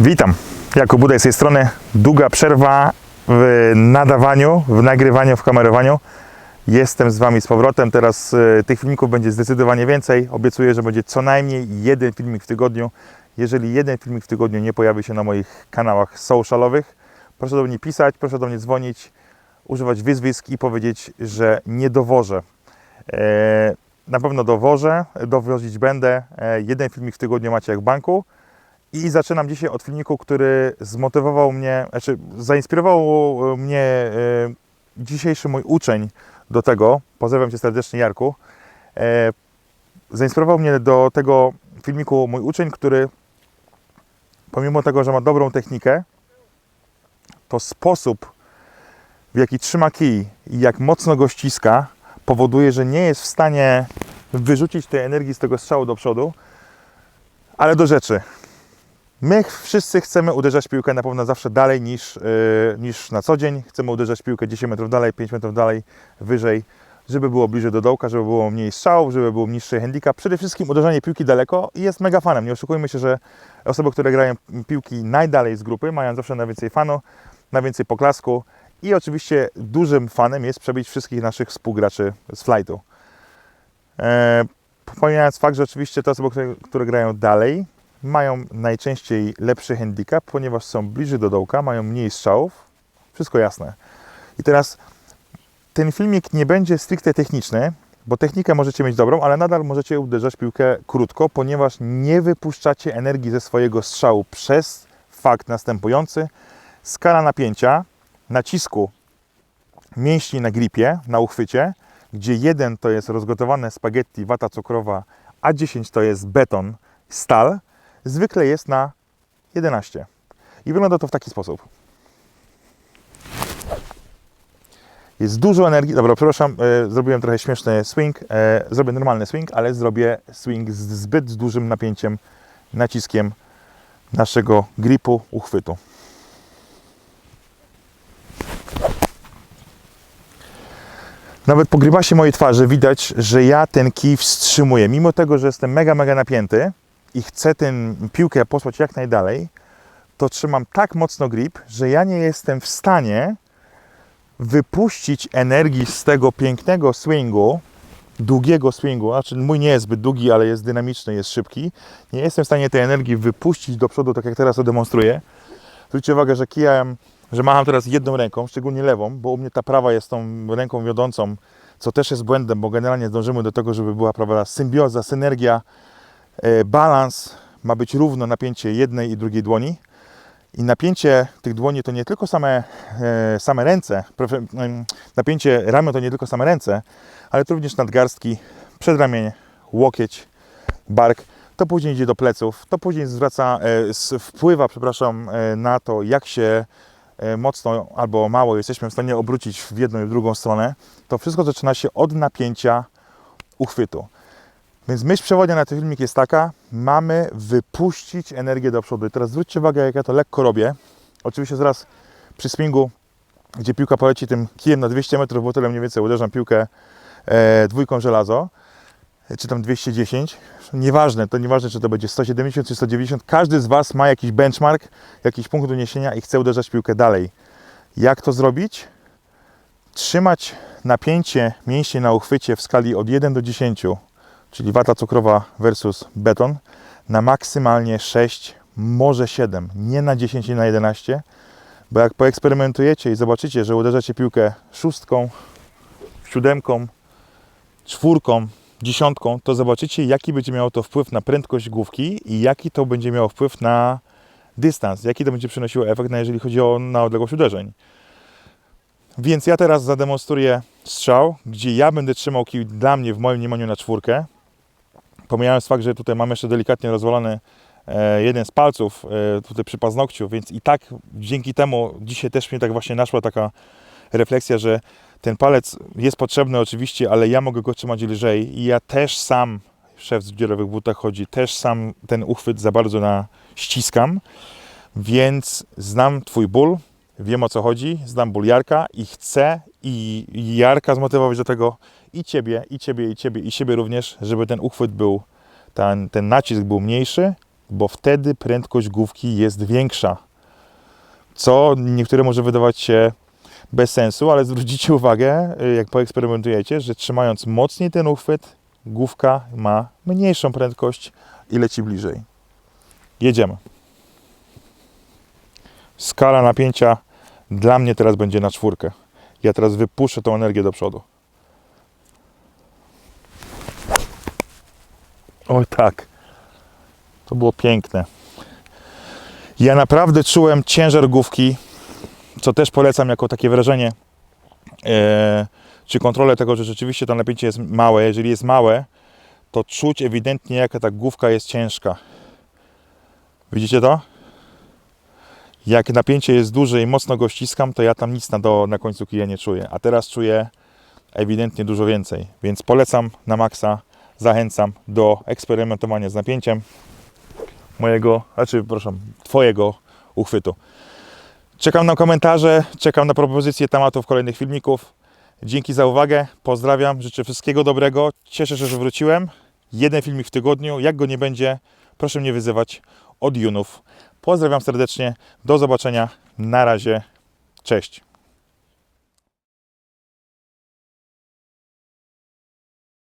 Witam, Jakub Budaj z tej strony. Długa przerwa w nadawaniu, w nagrywaniu, w kamerowaniu. Jestem z Wami z powrotem. Teraz e, tych filmików będzie zdecydowanie więcej. Obiecuję, że będzie co najmniej jeden filmik w tygodniu. Jeżeli jeden filmik w tygodniu nie pojawi się na moich kanałach socialowych, proszę do mnie pisać, proszę do mnie dzwonić, używać wyzwisk i powiedzieć, że nie dowożę. E, Na pewno dowożę, dowozić będę. E, Jeden filmik w tygodniu macie jak banku. I zaczynam dzisiaj od filmiku, który zmotywował mnie, znaczy zainspirował mnie e, dzisiejszy mój uczeń do tego. Pozdrawiam Cię serdecznie, Jarku. E, zainspirował mnie do tego filmiku mój uczeń, który pomimo tego, że ma dobrą technikę, to sposób, w jaki trzyma kij i jak mocno go ściska, powoduje, że nie jest w stanie wyrzucić tej energii z tego strzału do przodu. Ale do rzeczy. My wszyscy chcemy uderzać piłkę na pewno zawsze dalej niż, yy, niż na co dzień. Chcemy uderzać piłkę 10 metrów dalej, 5 metrów dalej, wyżej, żeby było bliżej do dołka, żeby było mniej strzałów, żeby był niższy handicap. Przede wszystkim uderzanie piłki daleko jest mega fanem. Nie oszukujmy się, że osoby, które grają piłki najdalej z grupy, mają zawsze najwięcej fanu, najwięcej poklasku i oczywiście dużym fanem jest przebić wszystkich naszych współgraczy z flightu. E, pomijając fakt, że oczywiście te osoby, które, które grają dalej, mają najczęściej lepszy handicap, ponieważ są bliżej do dołka, mają mniej strzałów. Wszystko jasne. I teraz ten filmik nie będzie stricte techniczny, bo technikę możecie mieć dobrą, ale nadal możecie uderzać piłkę krótko, ponieważ nie wypuszczacie energii ze swojego strzału przez fakt następujący. Skala napięcia, nacisku mięśni na gripie, na uchwycie, gdzie jeden to jest rozgotowane spaghetti, wata cukrowa, a 10 to jest beton, stal, zwykle jest na 11. I wygląda to w taki sposób. Jest dużo energii. Dobra, przepraszam, e, zrobiłem trochę śmieszny swing. E, zrobię normalny swing, ale zrobię swing z zbyt dużym napięciem, naciskiem naszego gripu, uchwytu. Nawet po grybasie mojej twarzy widać, że ja ten kij wstrzymuję. Mimo tego, że jestem mega, mega napięty i chcę tę piłkę posłać jak najdalej, to trzymam tak mocno grip, że ja nie jestem w stanie wypuścić energii z tego pięknego swingu, długiego swingu, znaczy mój nie jest zbyt długi, ale jest dynamiczny, jest szybki. Nie jestem w stanie tej energii wypuścić do przodu, tak jak teraz to demonstruję. Zwróćcie uwagę, że kijem, że macham teraz jedną ręką, szczególnie lewą, bo u mnie ta prawa jest tą ręką wiodącą, co też jest błędem, bo generalnie dążymy do tego, żeby była prawda, symbioza, synergia, balans, ma być równo napięcie jednej i drugiej dłoni. I napięcie tych dłoni to nie tylko same, e, same ręce, em, napięcie ramion to nie tylko same ręce, ale to również nadgarstki, przedramień, łokieć, bark. To później idzie do pleców, to później zwraca, e, wpływa, przepraszam, e, na to, jak się e, mocno albo mało jesteśmy w stanie obrócić w jedną i w drugą stronę. To wszystko zaczyna się od napięcia uchwytu. Więc myśl przewodnia na ten filmik jest taka, mamy wypuścić energię do przodu. I teraz zwróćcie uwagę, jak ja to lekko robię. Oczywiście zaraz przy swingu, gdzie piłka poleci tym kijem na 200 metrów, bo tyle mniej więcej uderzam piłkę e, dwójką żelazo, e, czy tam 210. Nieważne, to nieważne, czy to będzie 170 czy 190. Każdy z Was ma jakiś benchmark, jakiś punkt uniesienia i chce uderzać piłkę dalej. Jak to zrobić? Trzymać napięcie mięśni na uchwycie w skali od 1 do 10 czyli wata cukrowa versus beton, na maksymalnie 6, może 7, nie na 10 i na 11, bo jak poeksperymentujecie i zobaczycie, że uderzacie piłkę szóstką, siódemką, czwórką, dziesiątką, to zobaczycie, jaki będzie miało to wpływ na prędkość główki i jaki to będzie miało wpływ na dystans, jaki to będzie przynosiło efekt, jeżeli chodzi o na odległość uderzeń. Więc ja teraz zademonstruję strzał, gdzie ja będę trzymał kij dla mnie w moim mniemaniu na czwórkę. Pomijając fakt, że tutaj mam jeszcze delikatnie rozwalony e, jeden z palców e, tutaj przy paznokciu, więc i tak dzięki temu dzisiaj też mnie tak właśnie naszła taka refleksja, że ten palec jest potrzebny oczywiście, ale ja mogę go trzymać lżej i ja też sam, szef w dziurowych butach chodzi, też sam ten uchwyt za bardzo na ściskam, więc znam Twój ból, wiem o co chodzi, znam ból Jarka i chcę i Jarka zmotywować do tego i Ciebie, i Ciebie, i Ciebie, i siebie również, żeby ten uchwyt był, ten, ten nacisk był mniejszy, bo wtedy prędkość główki jest większa. Co niektórym może wydawać się bez sensu, ale zwrócicie uwagę, jak poeksperymentujecie, że trzymając mocniej ten uchwyt, główka ma mniejszą prędkość i leci bliżej. Jedziemy. Skala napięcia dla mnie teraz będzie na czwórkę. Ja teraz wypuszczę tą energię do przodu. Oj tak. To było piękne. Ja naprawdę czułem ciężar główki, co też polecam jako takie wrażenie, e, czy kontrolę tego, że rzeczywiście to napięcie jest małe. Jeżeli jest małe, to czuć ewidentnie, jaka ta główka jest ciężka. Widzicie to? Jak napięcie jest duże i mocno go ściskam, to ja tam nic na, do, na końcu kija nie czuję. A teraz czuję ewidentnie dużo więcej. Więc polecam na maksa, zachęcam do eksperymentowania z napięciem mojego, znaczy, proszę, Twojego uchwytu. Czekam na komentarze, czekam na propozycje tematów kolejnych filmików. Dzięki za uwagę, pozdrawiam, życzę wszystkiego dobrego. Cieszę się, że wróciłem. Jeden filmik w tygodniu. Jak go nie będzie, proszę mnie wyzywać od Junów. Pozdrawiam serdecznie, do zobaczenia. Na razie, cześć.